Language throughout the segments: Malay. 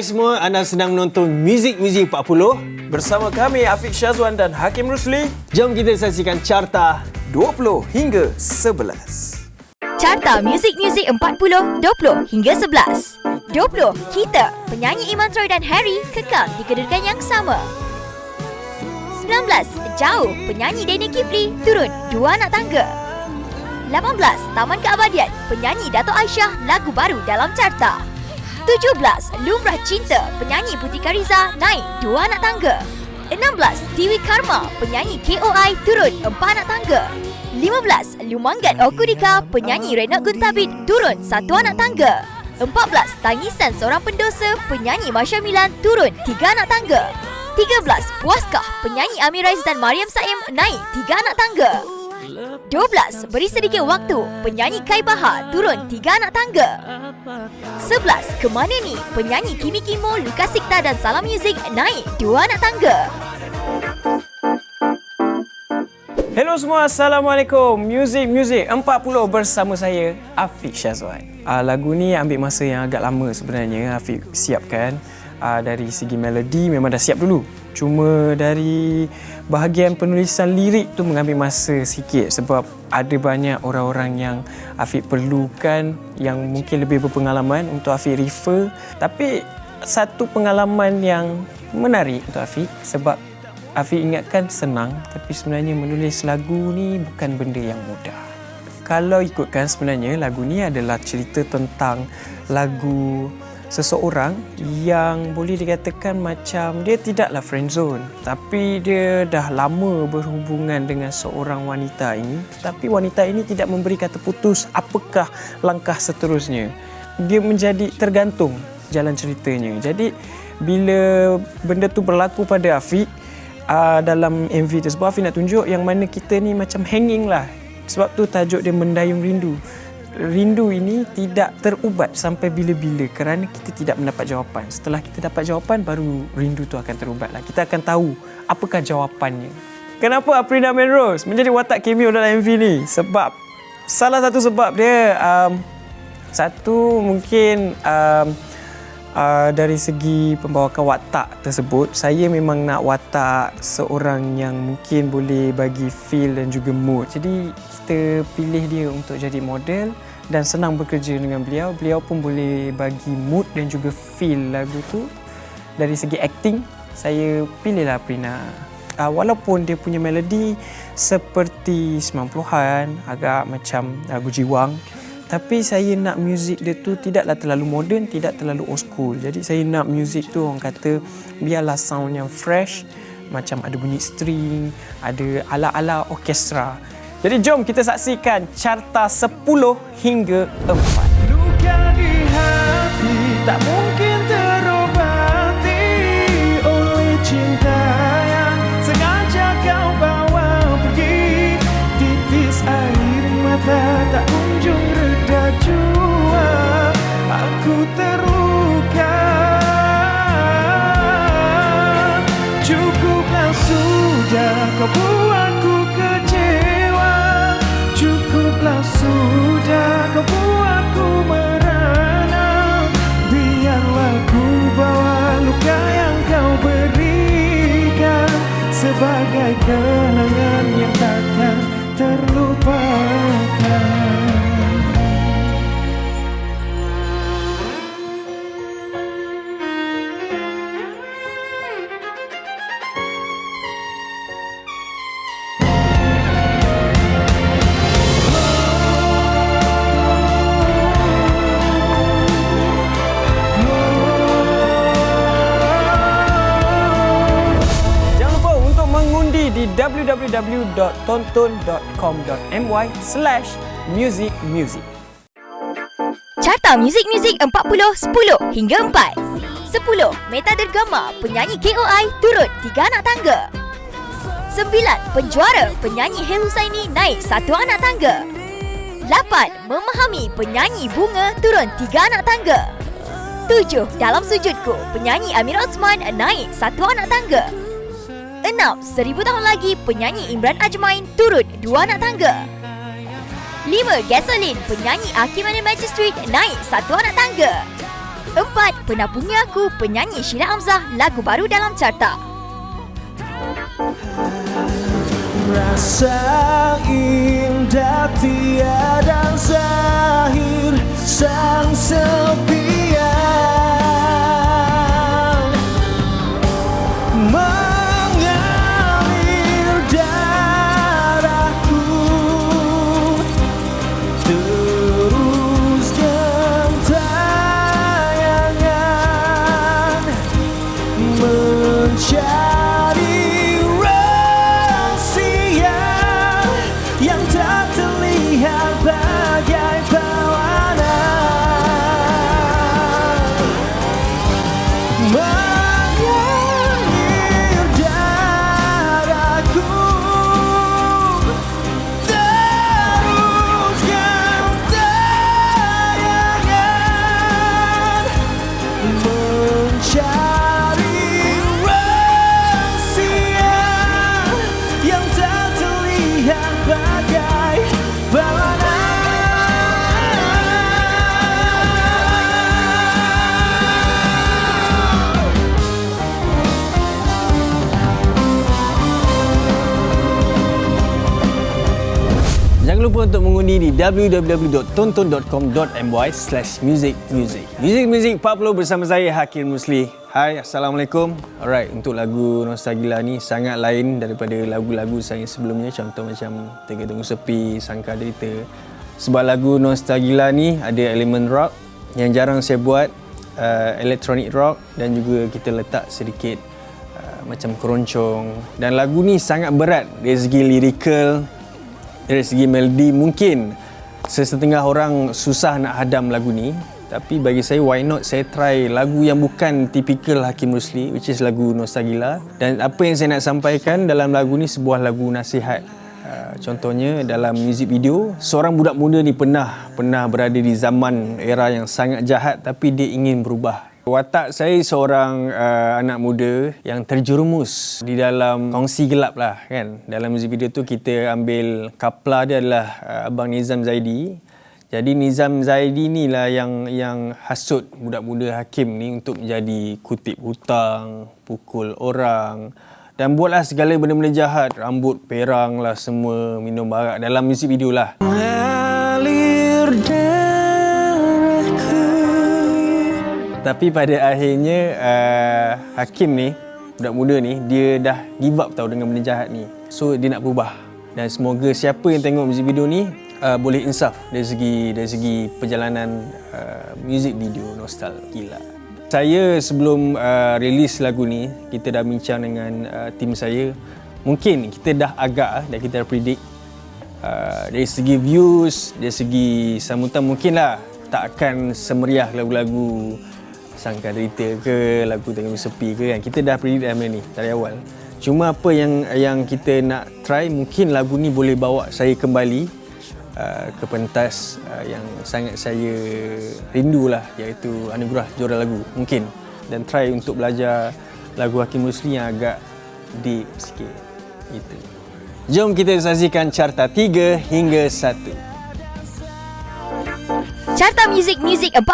Hai semua, anda sedang menonton Muzik Muzik 40. Bersama kami Afiq Syazwan dan Hakim Rusli Jom kita saksikan carta 20 hingga 11. Carta Music Music 40, 20 hingga 11. 20. Kita, penyanyi Iman Troy dan Harry kekal di kedudukan yang sama. 19. Jauh, penyanyi Danny Kifli turun dua anak tangga. 18. Taman Keabadian, penyanyi Dato' Aisyah lagu baru dalam carta. 17. Lumrah Cinta, penyanyi Putih Kariza naik dua anak tangga. 16. Tiwi Karma, penyanyi KOI turun empat anak tangga. 15. Lumanggat Okudika, penyanyi Renat Guntabit turun satu anak tangga. 14. Tangisan Seorang Pendosa, penyanyi Masya Milan turun tiga anak tangga. 13. Puaskah, penyanyi Amir Rais dan Mariam Saim naik tiga anak tangga. 12. Beri sedikit waktu, penyanyi Kai Bahar turun tiga anak tangga. 11. Kemana ni? Penyanyi Kimi Kimo, Lukas Sikta dan Salam Music naik dua anak tangga. Hello semua, Assalamualaikum. Music Music 40 bersama saya Afiq Syazwan. Uh, lagu ni ambil masa yang agak lama sebenarnya Afiq siapkan. Uh, dari segi melodi memang dah siap dulu. Cuma dari bahagian penulisan lirik tu mengambil masa sikit sebab ada banyak orang-orang yang Afiq perlukan yang mungkin lebih berpengalaman untuk Afiq refer. Tapi satu pengalaman yang menarik untuk Afiq sebab Afiq ingatkan senang tapi sebenarnya menulis lagu ni bukan benda yang mudah. Kalau ikutkan sebenarnya lagu ni adalah cerita tentang lagu seseorang yang boleh dikatakan macam dia tidaklah friend zone. Tapi dia dah lama berhubungan dengan seorang wanita ini. Tapi wanita ini tidak memberi kata putus apakah langkah seterusnya. Dia menjadi tergantung jalan ceritanya. Jadi bila benda tu berlaku pada Afiq uh, dalam MV tersebut Afiq nak tunjuk yang mana kita ni macam hanging lah. Sebab tu tajuk dia mendayung rindu rindu ini tidak terubat sampai bila-bila kerana kita tidak mendapat jawapan. Setelah kita dapat jawapan, baru rindu tu akan terubat lah. Kita akan tahu apakah jawapannya. Kenapa Aprina Melrose menjadi watak cameo dalam MV ni? Sebab salah satu sebab dia um, satu mungkin um, uh, dari segi pembawakan watak tersebut saya memang nak watak seorang yang mungkin boleh bagi feel dan juga mood. Jadi kita pilih dia untuk jadi model dan senang bekerja dengan beliau. Beliau pun boleh bagi mood dan juga feel lagu tu. Dari segi acting, saya pilihlah Prina. Uh, walaupun dia punya melodi seperti 90-an, agak macam lagu jiwang, tapi saya nak muzik dia tu tidaklah terlalu moden, tidak terlalu old school. Jadi saya nak muzik tu orang kata biarlah sound yang fresh, macam ada bunyi string, ada ala-ala orkestra. Jadi jom kita saksikan carta 10 hingga 4. Luka di hati tak mungkin terluka. Cukuplah sudah kau buatku kecewa. Cukuplah sudah kau buatku merana. Biarlah ku bawa luka yang kau berikan sebagai kenangan yang takkan terlupakan. www.tonton.com.my slash musicmusic. Carta Music Music 40, 10 hingga 4. 10. Meta Dergama, penyanyi KOI turun tiga anak tangga. 9. Penjuara, penyanyi Hel Husaini naik satu anak tangga. 8. Memahami, penyanyi Bunga turun tiga anak tangga. 7. Dalam sujudku, penyanyi Amir Osman naik satu anak tangga. 6. Seribu tahun lagi, penyanyi Imran Ajmain turun dua anak tangga. 5. Gasoline, penyanyi Hakim and Magistrate naik satu anak tangga. Empat, Pernah Punya Aku, penyanyi Sheila Hamzah, lagu baru dalam carta. Rasa indah tiada zahir sang sepian Jangan lupa untuk mengundi di www.tonton.com.my slash music music. Music music 40 bersama saya Hakim Musli. Hai, Assalamualaikum. Alright, untuk lagu Nostalgia ni sangat lain daripada lagu-lagu saya sebelumnya. Contoh macam Tengah Tunggu Sepi, Sangka Derita. Sebab lagu Nostalgia ni ada elemen rock yang jarang saya buat. Uh, electronic rock dan juga kita letak sedikit uh, macam keroncong. Dan lagu ni sangat berat dari segi lyrical, dari segi melodi mungkin sesetengah orang susah nak hadam lagu ni. Tapi bagi saya why not saya try lagu yang bukan typical Hakim Rusli which is lagu Nostalgia. Dan apa yang saya nak sampaikan dalam lagu ni sebuah lagu nasihat. Uh, contohnya dalam music video seorang budak muda ni pernah pernah berada di zaman era yang sangat jahat tapi dia ingin berubah Watak saya seorang uh, anak muda yang terjerumus di dalam kongsi gelap lah kan. Dalam music video tu kita ambil kapla dia adalah uh, Abang Nizam Zaidi. Jadi Nizam Zaidi ni lah yang yang hasut budak muda hakim ni untuk menjadi kutip hutang, pukul orang dan buatlah segala benda-benda jahat. Rambut perang lah semua, minum barak dalam music video lah. Mengalir Tapi pada akhirnya uh, Hakim ni Budak muda ni Dia dah give up tau dengan benda jahat ni. So dia nak berubah. Dan semoga siapa yang tengok music video ni uh, Boleh insaf dari segi dari segi perjalanan uh, music video Nostalgia Saya sebelum uh, release lagu ni Kita dah bincang dengan uh, tim saya. Mungkin kita dah agak Dan kita dah predict uh, Dari segi views Dari segi sambutan mungkin lah Tak akan semeriah lagu-lagu Sangka Derita ke Lagu Tengah Sepi ke kan? Kita dah predict dalam ni Dari awal. Cuma apa yang yang kita nak try Mungkin lagu ni boleh bawa saya kembali uh, Ke pentas uh, yang sangat saya rindu lah Iaitu Anugerah Juara Lagu. Mungkin. Dan try untuk belajar lagu Hakim Rusli yang agak deep sikit. Gitu. Jom kita saksikan carta 3 hingga 1. Carta Muzik Muzik 40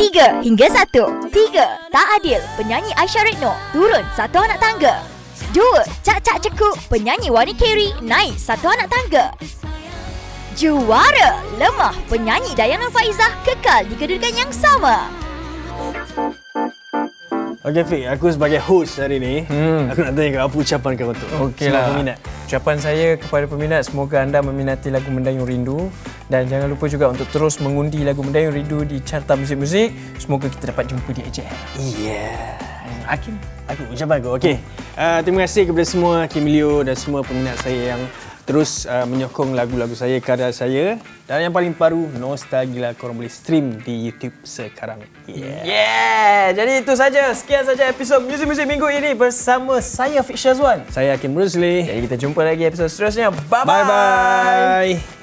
3 hingga 1 3. Tak Adil. Penyanyi Aisyah Retno. Turun. Satu anak tangga. 2. Cak Cak Cekuk. Penyanyi Wani Carey Naik. Satu anak tangga. Juara. Lemah. Penyanyi Dayana Faizah Kekal di kedudukan yang sama. Okey Fik, aku sebagai host hari ni, hmm. aku nak tanya kau apa ucapan kau untuk Okeylah. semua peminat. Ucapan saya kepada peminat semoga anda meminati lagu Mendayung Rindu dan jangan lupa juga untuk terus mengundi lagu Mendayung Rindu di carta muzik-muzik. Semoga kita dapat jumpa di AJL. Yeah. Hakim, aku ucapan aku. Okey. Uh, terima kasih kepada semua Kim Leo dan semua peminat saya yang terus uh, menyokong lagu-lagu saya, karya saya. Dan yang paling baru, Nostalgia korang boleh stream di YouTube sekarang. Yeah. Yeah, jadi itu saja. Sekian saja episod muzik-muzik minggu ini bersama saya Fik Syazwan. Saya Hakim Rusli. Jadi kita jumpa lagi episod seterusnya. Bye-bye. Bye-bye.